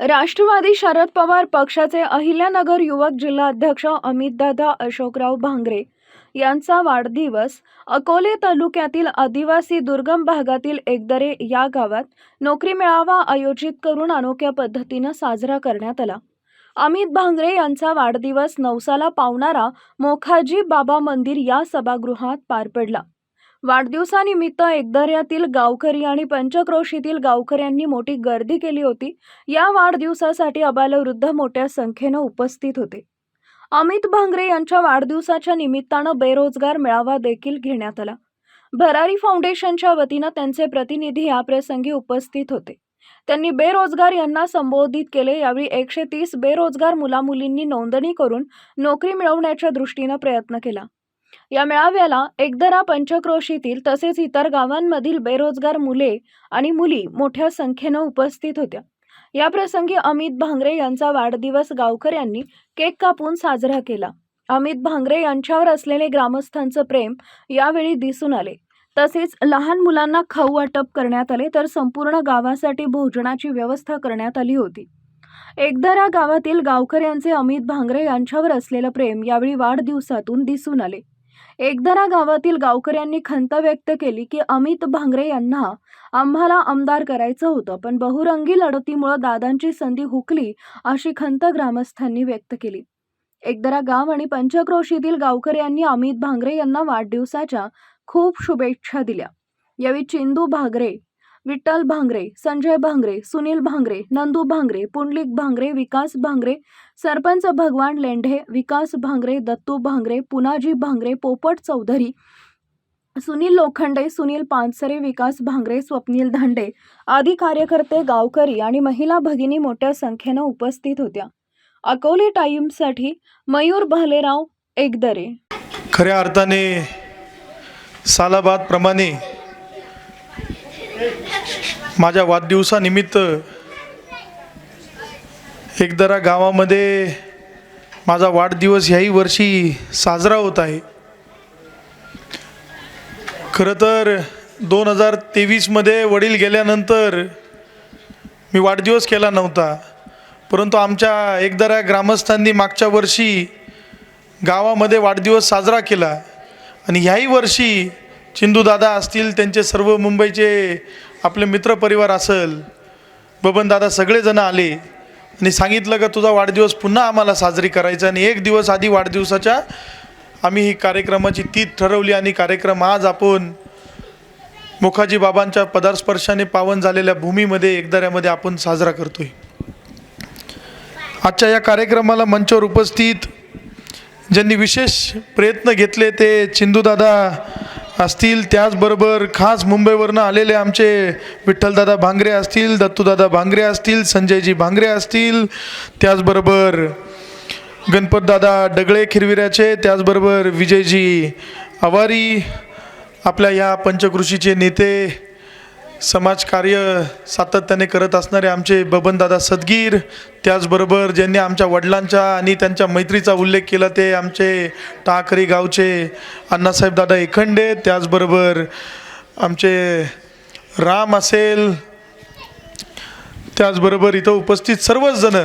राष्ट्रवादी शरद पवार पक्षाचे अहिल्यानगर युवक जिल्हाध्यक्ष अमितदादा अशोकराव भांगरे यांचा वाढदिवस अकोले तालुक्यातील आदिवासी दुर्गम भागातील एकदरे या गावात नोकरी मेळावा आयोजित करून अनोख्या पद्धतीनं साजरा करण्यात आला. अमित भांगरे यांचा वाढदिवस नवसाला पावणारा मोखाजी बाबा मंदिर या सभागृहात पार पडला. वाढदिवसानिमित्त एकदर्यातील गावकरी आणि पंचक्रोशीतील गावकऱ्यांनी मोठी गर्दी केली होती. या वाढदिवसासाठी अबालवृद्ध मोठ्या संख्येनं उपस्थित होते. अमित भांगरे यांच्या वाढदिवसाच्या निमित्तानं बेरोजगार मेळावा देखील घेण्यात आला. भरारी फाउंडेशनच्या वतीनं त्यांचे प्रतिनिधी याप्रसंगी उपस्थित होते. त्यांनी बेरोजगार यांना संबोधित केले. यावेळी एकशे तीस बेरोजगार मुलामुलींनी नोंदणी करून नोकरी मिळवण्याच्या दृष्टीनं प्रयत्न केला. या मेळाव्याला एकदरा पंचक्रोशीतील तसेच इतर गावांमधील बेरोजगार मुले आणि मुली मोठ्या संख्येनं उपस्थित होत्या. याप्रसंगी अमित भांगरे यांचा वाढदिवस गावकऱ्यांनी केक कापून साजरा केला. अमित भांगरे यांच्यावर असलेले ग्रामस्थांचं प्रेम यावेळी दिसून आले. तसेच लहान मुलांना खाऊ वाटप करण्यात आले तर संपूर्ण गावासाठी भोजनाची व्यवस्था करण्यात आली होती. एकदरा गावातील गावकऱ्यांचे अमित भांगरे यांच्यावर असलेलं प्रेम यावेळी वाढदिवसातून दिसून आले. एकदरा गावातील गावकऱ्यांनी खंत व्यक्त केली की अमित भांगरे यांना आम्हाला आमदार करायचं होतं पण बहुरंगी लढतीमुळं दादांची संधी हुकली अशी खंत ग्रामस्थांनी व्यक्त केली. एकदरा गाव आणि पंचक्रोशीतील गावकऱ्यांनी अमित भांगरे यांना वाढदिवसाच्या खूप शुभेच्छा दिल्या. यावेळी चिंदू भांगरे विठ्ठल भांगरे संजय भांगरे सुनील भांगरे नंदू भांगरे पुंडलिक भांगरे विकास भांगरे सरपंच भगवान लेंढे विकास भांगरे दत्तू भांगरे पुनाजी भांगरे पोपट चौधरी सुनील लोखंडे सुनील पानसरे विकास भांगरे स्वप्नील धांडे आदी कार्यकर्ते गावकरी आणि महिला भगिनी मोठ्या संख्येनं उपस्थित होत्या. अकोले टाईमसाठी मयूर भालेराव एकदरे. खऱ्या अर्थाने सालाबादप्रमाणे माझ्या वाढदिवसानिमित्त एकदरा गावामध्ये माझा वाढदिवस ह्याही वर्षी साजरा होत आहे. खरं तर दोन हजार तेवीसमध्ये वडील गेल्यानंतर मी वाढदिवस केला नव्हता. परंतु आमच्या एकदरा ग्रामस्थांनी मागच्या वर्षी गावामध्ये वाढदिवस साजरा केला आणि ह्याही वर्षी चिंदूदादा असतील त्यांचे सर्व मुंबईचे आपले मित्रपरिवार असेल बबनदादा सगळेजणं आले आणि सांगितलं का तुझा वाढदिवस पुन्हा आम्हाला साजरी करायचा आणि एक दिवस आधी वाढदिवसाच्या आम्ही ही कार्यक्रमाची तीत ठरवली आणि कार्यक्रम आज आपण मुखाजी बाबांच्या पदार्स्पर्शाने पावन झालेल्या भूमीमध्ये एकदऱ्यामध्ये आपण साजरा करतोय. आजच्या या कार्यक्रमाला मंचावर उपस्थित ज्यांनी विशेष प्रयत्न घेतले ते चिंदूदादा असतील त्याचबरोबर खास मुंबईवरनं आलेले आमचे विठ्ठलदादा भांगरे असतील दत्तूदादा भांगरे असतील संजयजी भांगरे असतील त्याचबरोबर गणपतदादा डगळे खिरविऱ्याचे त्याचबरोबर विजयजी आवारी आपल्या या पंचकृषीचे नेते समाजकार्य सातत्याने करत असणारे आमचे बबनदादा सदगीर त्याचबरोबर ज्यांनी आमच्या वडिलांच्या आणि त्यांच्या मैत्रीचा उल्लेख केला ते आमचे टाकरी गावचे अण्णासाहेब दादा एखंडे त्याचबरोबर आमचे राम असेल त्याचबरोबर इथं उपस्थित सर्वच जण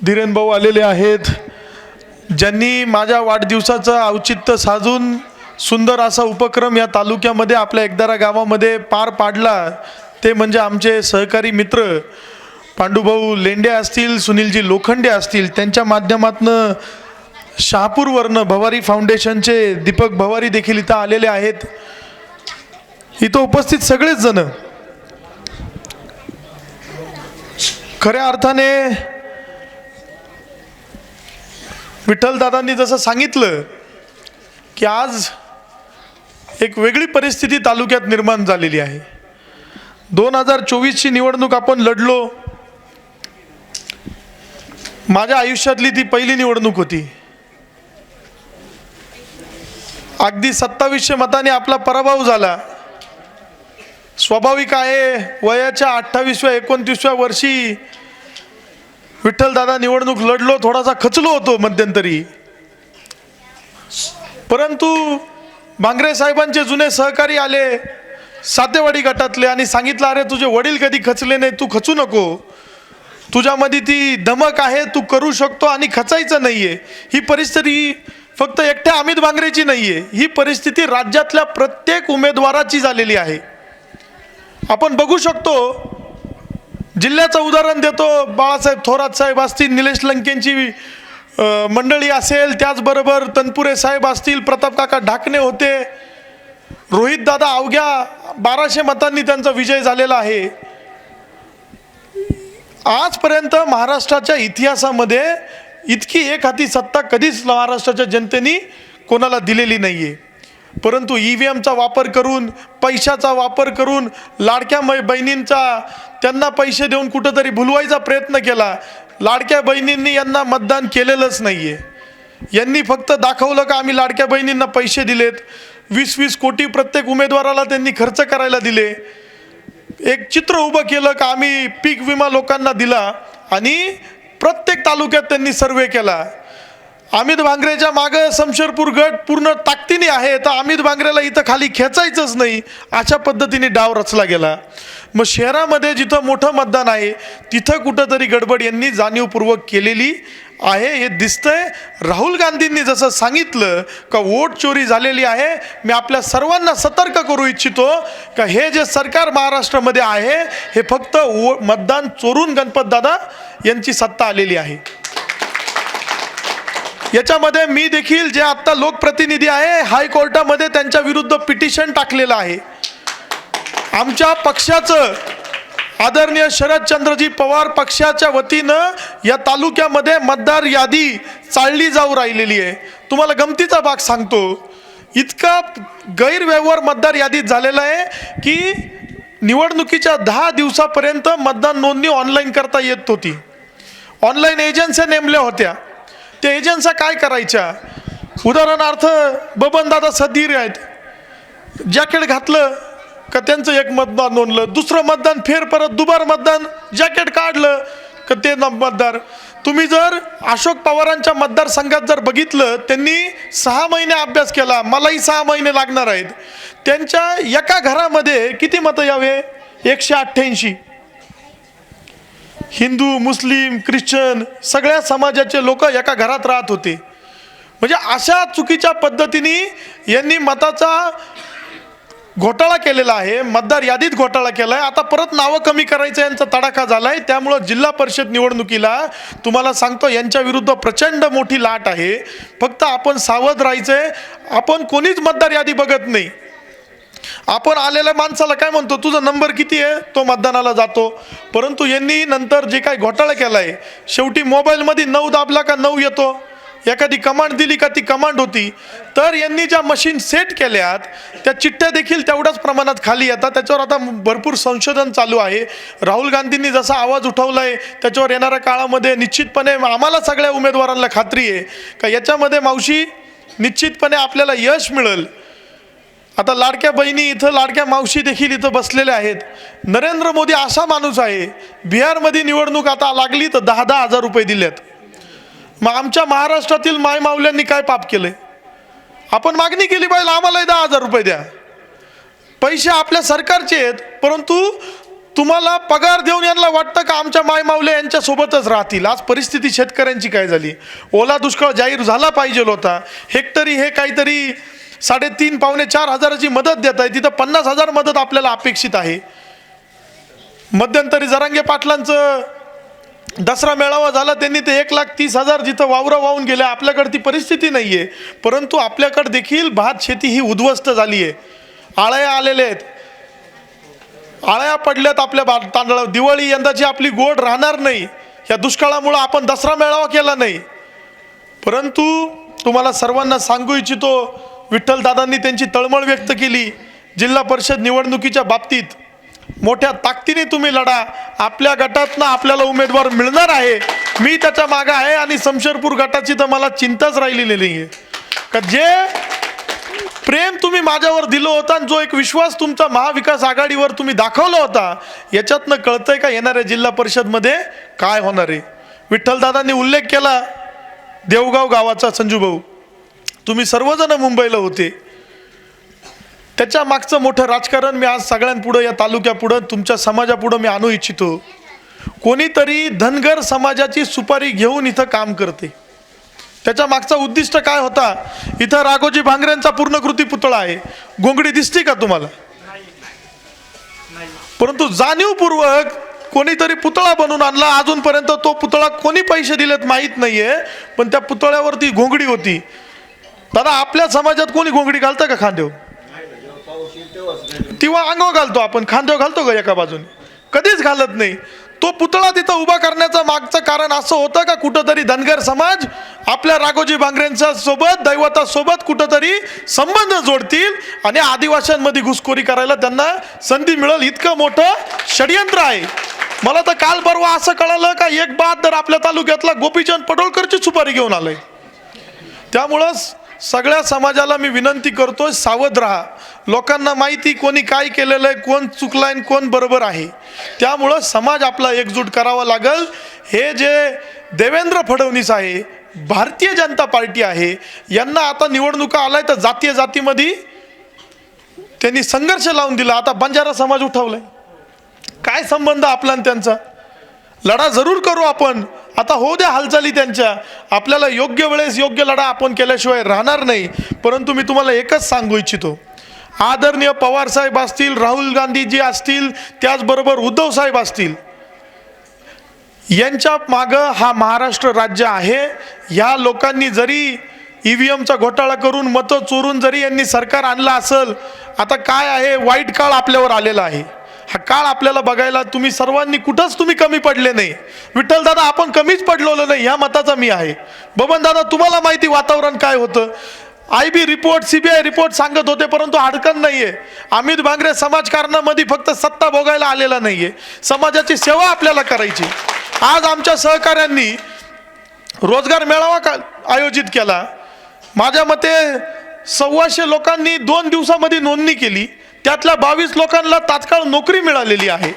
धीरेन भाऊ आलेले आहेत ज्यांनी माझ्या वाढदिवसाचं औचित्य साधून सुंदर असा उपक्रम या तालुक्यामध्ये आपल्या एकदारा गावामध्ये पार पाडला. ते म्हणजे आमचे सहकारी मित्र पांडुभाऊ लेंडे असतील सुनीलजी लोखंडे असतील त्यांच्या माध्यमातनं शहापूरवरनं भवारी फाउंडेशनचे दीपक भवारी देखील इथं आलेले आहेत. इथं उपस्थित सगळेच जण. खऱ्या अर्थाने विठ्ठलदादांनी जसं सांगितलं की आज एक वेगळी परिस्थिती तालुक्यात निर्माण झालेली आहे. दोन हजार चोवीसची निवडणूक आपण लढलो. माझ्या आयुष्यातली ती पहिली निवडणूक होती. अगदी सत्तावीसशे मताने आपला पराभव झाला. स्वाभाविक आहे वयाच्या अठ्ठावीसव्या एकोणतीसव्या वर्षी विठ्ठलदादा निवडणूक लढलो थोडासा खचलो होतो मध्यंतरी. परंतु भांगरे साहेबांचे जुने सहकारी आले सातेवाडी गटातले आणि सांगितलं अरे तुझे वडील कधी खचले नाही तू खचू नको. तुझ्यामध्ये ती धमक आहे तू करू शकतो आणि खचायचं नाही आहे ही परिस्थिती फक्त एकट्या अमित बांगरेची नाही आहे ही परिस्थिती राज्यातल्या प्रत्येक उमेदवाराची झालेली आहे. आपण बघू शकतो जिल्ह्याचं उदाहरण देतो बाळासाहेब थोरात साहेब असतील निलेश लंकेंची मंडळी असेल त्याचबरोबर तनपुरे साहेब असतील प्रताप काका ढाकणे होते रोहित दादा अवघ्या बाराशे मतांनी त्यांचा विजय झालेला आहे. आजपर्यंत महाराष्ट्राच्या इतिहासामध्ये इतकी एक हाती सत्ता कधीच महाराष्ट्राच्या जनतेने कोणाला दिलेली नाही आहे परंतु ई व्ही एमचा वापर करून पैशाचा वापर करून लाडक्या मै बहिणींचा त्यांना पैसे देऊन कुठंतरी भुलवायचा प्रयत्न केला लाडक्या बहिणींनी यांना मतदान केलेलंच नाही आहे यांनी फक्त दाखवलं का आम्ही लाडक्या बहिणींना पैसे दिलेत? वीस वीस कोटी प्रत्येक उमेदवाराला त्यांनी खर्च करायला दिले. एक चित्र उभं केलं का आम्ही पीक विमा लोकांना दिला आणि प्रत्येक तालुक्यात त्यांनी सर्वे केला. अमित भांगरेच्या मागं शमशेरपूर गट पूर्ण ताकदीने आहे तर अमित भांगरेला इथं खाली खेचायचंच नाही अशा पद्धतीने डाव रचला गेला. मग शहरामध्ये जिथं मोठं मतदान आहे तिथं कुठंतरी गडबड यांनी जाणीवपूर्वक केलेली आहे हे दिसतंय. राहुल गांधींनी जसं सांगितलं का वोट चोरी झालेली आहे मी आपल्या सर्वांना सतर्क करू इच्छितो का हे जे सरकार महाराष्ट्रामध्ये आहे हे फक्त वो मतदान चोरून गणपतदादा यांची सत्ता आलेली आहे. याच्यामध्ये मी देखील जे आत्ता लोकप्रतिनिधी आहे हायकोर्टामध्ये त्यांच्या विरुद्ध पिटिशन टाकलेलं आहे. आमच्या पक्षाचं आदरणीय शरदचंद्रजी पवार पक्षाच्या वतीनं या तालुक्यामध्ये मतदार यादी चालली जाऊ राहिलेली आहे. तुम्हाला गमतीचा भाग सांगतो. इतका गैरव्यवहार मतदार यादीत झालेला आहे की निवडणुकीच्या दहा दिवसापर्यंत मतदान नोंदणी ऑनलाईन करता येत होती. ऑनलाईन एजन्स्या नेमल्या होत्या. त्या एजन्सा काय करायच्या? उदाहरणार्थ बबनदादा सदीर आहेत. जॅकेट घातलं का त्यांचं एक मतदान नोंदलं. दुसरं मतदान फेर परत दुबार मतदान जॅकेट काढलं का ते न- मतदार. तुम्ही जर अशोक पवारांच्या मतदारसंघात जर बघितलं त्यांनी सहा महिने अभ्यास केला मलाही सहा महिने लागणार आहेत. त्यांच्या एका घरामध्ये किती मतं यावे? एकशे अठ्ठ्याऐंशी. हिंदू मुस्लिम ख्रिश्चन सगळ्या समाजाचे लोक एका घरात राहत होते. म्हणजे अशा चुकीच्या पद्धतीने यांनी मताचा घोटाळा केलेला आहे मतदार यादीत घोटाळा केला आहे आता परत नावं कमी करायचं यांचा तडाखा झाला आहे त्यामुळं जिल्हा परिषद निवडणुकीला तुम्हाला सांगतो यांच्या विरुद्ध प्रचंड मोठी लाट आहे. फक्त आपण सावध राहायचं आहे आपण कोणीच मतदार यादी बघत नाही. आपण आलेल्या माणसाला काय म्हणतो तुझा नंबर किती आहे? तो मतदानाला जातो. परंतु यांनी नंतर जे काही घोटाळा केला आहे शेवटी मोबाईलमध्ये नऊ दाबला का नऊ येतो? एखादी कमांड दिली का ती कमांड होती. तर यांनी ज्या मशीन सेट केल्यात त्या चिठ्ठ्या देखील तेवढ्याच प्रमाणात खाली येतात. त्याच्यावर आता भरपूर संशोधन चालू आहे. राहुल गांधींनी जसा आवाज उठवला आहे त्याच्यावर येणाऱ्या काळामध्ये निश्चितपणे आम्हाला सगळ्या उमेदवारांना खात्री आहे. का याच्यामध्ये मावशी निश्चितपणे आपल्याला यश मिळेल. आता लाडक्या बहिणी इथं लाडक्या मावशी देखील इथं बसलेल्या आहेत. नरेंद्र मोदी असा माणूस आहे बिहारमध्ये निवडणूक आता लागली तर दहा दहा हजार रुपये दिलेत. मग आमच्या महाराष्ट्रातील माय माऊल्यांनी काय पाप केलं आपण मागणी केली पाहिजे आम्हालाही दहा हजार रुपये द्या. पैसे आपल्या सरकारचे आहेत परंतु तुम्हाला पगार देऊन यांना वाटतं का आमच्या माय माऊल्या यांच्यासोबतच राहतील? आज परिस्थिती शेतकऱ्यांची काय झाली? ओला दुष्काळ जाहीर झाला पाहिजे होता. हेक्टरी हे काहीतरी साडेतीन पावणे चार हजाराची मदत देत आहे. तिथं पन्नास हजार मदत आपल्याला अपेक्षित आहे. मध्यंतरी जरांगे पाटलांचं दसरा मेळावा झाला त्यांनी ते एक लाख तीस हजार जिथं वावरं वाहून गेल्या आपल्याकडे ती परिस्थिती नाही आहे परंतु आपल्याकडे देखील भात शेती ही उद्ध्वस्त झाली आहे आळ्या आलेल्या आहेत. आळ्या पडल्यात आपल्या भा तांदळा. दिवाळी यंदाची आपली गोड राहणार नाही. या दुष्काळामुळं आपण दसरा मेळावा केला नाही. परंतु तुम्हाला सर्वांना सांगू इच्छितो विठ्ठलदादांनी त्यांची तळमळ व्यक्त केली. जिल्हा परिषद निवडणुकीच्या बाबतीत मोठ्या ताकदीने तुम्ही लढा. आपल्या गटातनं आपल्याला उमेदवार मिळणार आहे. मी त्याच्या मागं आहे आणि शमशेरपूर गटाची तर मला चिंताच राहिलेली नाही आहे का जे प्रेम तुम्ही माझ्यावर दिलं होतं आणि जो एक विश्वास तुमचा महाविकास आघाडीवर तुम्ही दाखवला होता याच्यातनं कळतंय का येणाऱ्या जिल्हा परिषदमध्ये काय होणार आहे? विठ्ठलदादांनी उल्लेख केला देवगाव गावाचा संजू भाऊ तुम्ही सर्वजण मुंबईला होते. त्याच्या मागचं मोठं राजकारण मी आज सगळ्यांपुढं या तालुक्यापुढं तुमच्या समाजापुढं मी आणू इच्छितो. कोणीतरी धनगर समाजाची सुपारी घेऊन इथं काम करते. त्याच्या मागचा उद्दिष्ट काय होता? इथं राघोजी भांगरेंचा पूर्णकृती पुतळा आहे. गोंगडी दिसते का तुम्हाला? परंतु जाणीवपूर्वक कोणीतरी पुतळा बनवून आणला. अजूनपर्यंत तो पुतळा कोणी पैसे दिलेत माहीत नाहीये पण त्या पुतळ्यावरती घोंगडी होती. दादा आपल्या समाजात कोणी घोंगडी घालतं का खांदेव? तिवा अंगो घालतो आपण. खांदेव घालतो का एका बाजूने? कधीच घालत नाही. तो पुतळा तिथं उभा करण्याचं मागचं कारण असं होतं का कुठंतरी धनगर समाज आपल्या राघोजी बांगरेंच्या सोबत दैवतासोबत कुठंतरी संबंध जोडतील आणि आदिवासींमध्ये घुसखोरी करायला त्यांना संधी मिळेल. इतकं मोठं षडयंत्र आहे. मला तर काल परवा असं कळालं का एक बहादर आपल्या तालुक्यातला गोपीचंद पडोळकरची सुपारी घेऊन आलंय. त्यामुळं सगळ्या समाजाला मी विनंती करतो सावध राहा. लोकांना माहिती कोणी काय केलेलं आहे कोण चुकलं आणि कोण बरोबर आहे. त्यामुळं समाज आपला एकजूट करावा लागल. हे जे देवेंद्र फडणवीस आहे भारतीय जनता पार्टी आहे यांना आता निवडणुका आलाय तर जातीय जातीमध्ये त्यांनी संघर्ष लावून दिला. आता बंजारा समाज उठवलाय. काय संबंध आपला आणि त्यांचा? लढा जरूर करू आपण. आता होऊ द्या हालचाली त्यांच्या. आपल्याला योग्य वेळेस योग्य लढा आपण केल्याशिवाय राहणार नाही. परंतु मी तुम्हाला एकच सांगू इच्छितो. आदरणीय पवार साहेब असतील राहुल गांधीजी असतील त्याचबरोबर उद्धव साहेब असतील. यांच्या मागं हा महाराष्ट्र राज्य आहे. ह्या लोकांनी जरी ई व्ही एमचा घोटाळा करून मतं चोरून जरी यांनी सरकार आणलं असेल आता काय आहे? वाईट काळ आपल्यावर आलेला आहे. हा काळ आपल्याला बघायला तुम्ही सर्वांनी कुठंच तुम्ही कमी पडले नाही. विठ्ठल दादा आपण कमीच पडलेलो नाही ह्या मताचा मी आहे. बबन दादा तुम्हाला माहिती वातावरण काय होतं? I B report CBI report सांगत होते परंतु अडकण नाहीये. अमित भांगरे समाजकारणामध्ये फक्त सत्ता भोगायला आलेला नाहीये. समाजाची सेवा आपल्याला करायची. आज आमच्या सहकाऱ्यांनी रोजगार मेळावा का आयोजित केला. माझ्या मते सव्वाशे लोकांनी दोन दिवसामध्ये नोंदणी केली. त्यातल्या बावीस लोकांना तात्काळ नोकरी मिळालेली आहे.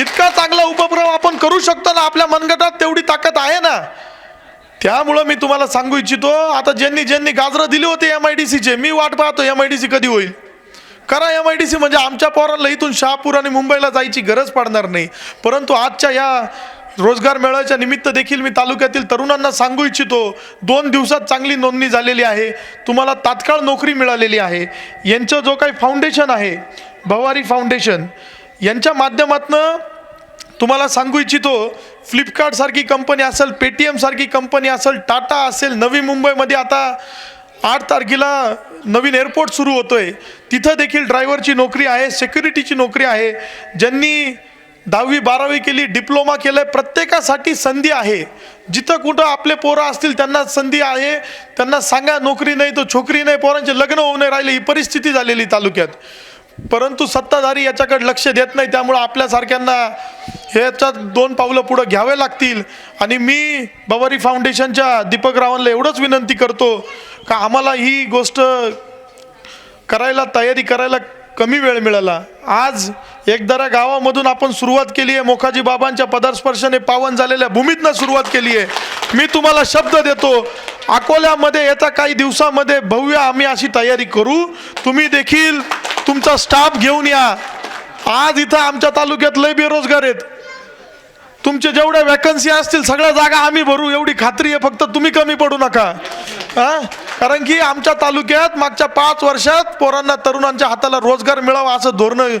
इतका चांगला उपक्रम आपण करू शकतो ना आपल्या मनगटात तेवढी ताकद आहे ना. त्यामुळं मी तुम्हाला सांगू इच्छितो आता ज्यांनी ज्यांनी गाजरं दिली होती एम आय डी सीचे मी वाट पाहतो एम आय डी सी कधी होईल. करा एम आय डी सी म्हणजे आमच्या पोरांना इथून शहापूर आणि मुंबईला जायची गरज पडणार नाही. परंतु आजच्या या रोजगार मेळाव्याच्या निमित्त देखील मी तालुक्यातील तरुणांना सांगू इच्छितो दोन दिवसात चांगली नोंदणी झालेली आहे तुम्हाला तात्काळ नोकरी मिळालेली आहे. यांचं जो काही फाउंडेशन आहे भवारी फाउंडेशन यांच्या माध्यमातनं तुम्हाला सांगू इच्छितो फ्लिपकार्टसारखी कंपनी असेल पेटीएमसारखी कंपनी असेल टाटा असेल नवी मुंबईमध्ये आता आठ तारखेला नवीन एअरपोर्ट सुरू होतो आहे तिथं देखील ड्रायव्हरची नोकरी आहे सेक्युरिटीची नोकरी आहे. ज्यांनी दहावी बारावी केली डिप्लोमा केलं प्रत्येकासाठी संधी आहे. जिथं कुठं आपले पोरं असतील त्यांना संधी आहे. त्यांना सांगा नोकरी नाही तो छोकरी नाही पोरांचे लग्न होऊ नाही राहिले ही परिस्थिती झालेली तालुक्यात. परंतु सत्ताधारी याच्याकडे लक्ष देत नाही त्यामुळं आपल्यासारख्यांना ह्याच्यात दोन पावलं पुढं घ्यावे लागतील. आणि मी बवारी फाउंडेशनच्या दीपक रावांना एवढंच विनंती करतो का आम्हाला ही गोष्ट करायला तयारी करायला कमी वेळ मिळाला. आज एकदरा गावामधून आपण सुरुवात केली आहे. मोखाजी बाबांच्या पदार्स्पर्शाने पावन झालेल्या भूमीतनं सुरुवात केली आहे. मी तुम्हाला शब्द देतो अकोल्यामध्ये येत्या काही दिवसामध्ये भव्य आम्ही अशी तयारी करू. तुम्ही देखील तुमचा स्टाफ घेऊन या. आज इथं आमच्या तालुक्यात लय बेरोजगार आहेत. तुमचे जेवढ्या वॅकन्सी असतील सगळ्या जागा आम्ही भरू. एवढी खात्री आहे फक्त तुम्ही कमी पडू नका. हा? कारण की आमच्या तालुक्यात मागच्या पाच वर्षात पोरांना तरुणांच्या हाताला रोजगार मिळावा असं धोरणं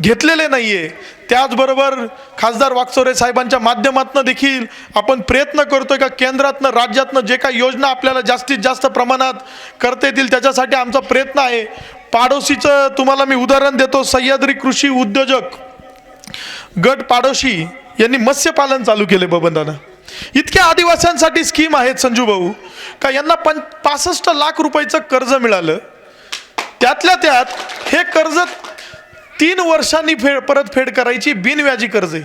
घेतलेले नाही आहे त्याचबरोबर खासदार वागचोरे साहेबांच्या माध्यमातून देखील आपण प्रयत्न करतोय का केंद्रातनं राज्यातनं जे काही योजना आपल्याला जास्तीत जास्त प्रमाणात करता येतील त्याच्यासाठी आमचा प्रयत्न आहे. पाडोशीचं तुम्हाला मी उदाहरण देतो. सह्याद्री कृषी उद्योजक गट पाडोशी यांनी मत्स्यपालन चालू केले बबंदानं इतक्या आदिवासींसाठी स्कीम आहेत संजू भाऊ का यांना पण पासष्ट लाख रुपयाचं कर्ज मिळालं. त्यातल्या त्यात हे कर्ज तीन वर्षांनी फेड परतफेड करायची बिनव्याजी कर्ज आहे.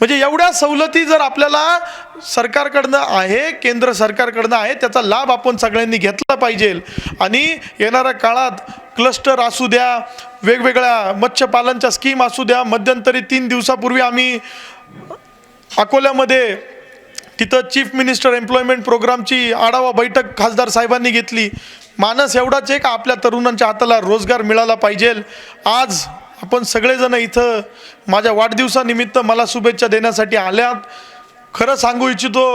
म्हणजे एवढ्या सवलती जर आपल्याला सरकारकडनं आहे केंद्र सरकारकडनं आहे त्याचा लाभ आपण सगळ्यांनी घेतला पाहिजे. आणि येणाऱ्या काळात क्लस्टर असू द्या वेगवेगळ्या मत्स्यपालनच्या स्कीम असू द्या मध्यंतरी तीन दिवसापूर्वी आम्ही अकोल्यामध्ये तिथं चीफ मिनिस्टर एम्प्लॉयमेंट प्रोग्रामची आढावा बैठक खासदार साहेबांनी घेतली. मानस एवढाच आहे का आपल्या तरुणांच्या हाताला रोजगार मिळाला पाहिजे? आज आपण सगळेजण इथं माझ्या वाढदिवसानिमित्त मला शुभेच्छा देण्यासाठी आल्यात. खरं सांगू इच्छितो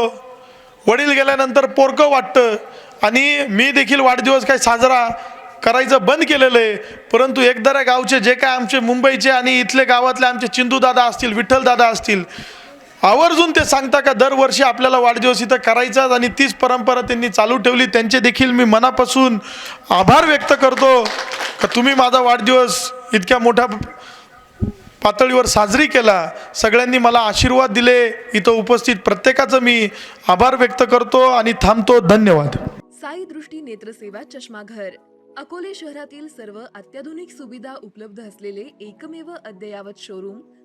वडील गेल्यानंतर पोरकं वाटतं आणि मी देखील वाढदिवस काही साजरा करायचं बंद केलेलं आहे. परंतु एकदारा गावचे जे काय आमचे मुंबईचे आणि इथले गावातले आमचे चिंदूदादा असतील विठ्ठलदादा असतील आवर्जून ते सांगता का दरवर्षी आपल्याला वाढदिवस इथं करायचाच आणि तीच परंपरा त्यांनी चालू ठेवली. त्यांचे देखील मी मनापासून आभार व्यक्त करतो का तुम्ही माझा वाढदिवस इतक्या मोठ्या पातळीवर साजरी केला. सगळ्यांनी मला आशीर्वाद दिले. इथं उपस्थित प्रत्येकाचं मी आभार व्यक्त करतो आणि थांबतो. धन्यवाद. साई दृष्टी नेत्रसेवा चष्माघर. अकोले शहरातील सर्व अत्याधुनिक सुविधा उपलब्ध असलेले एकमेव अद्ययावत शोरूम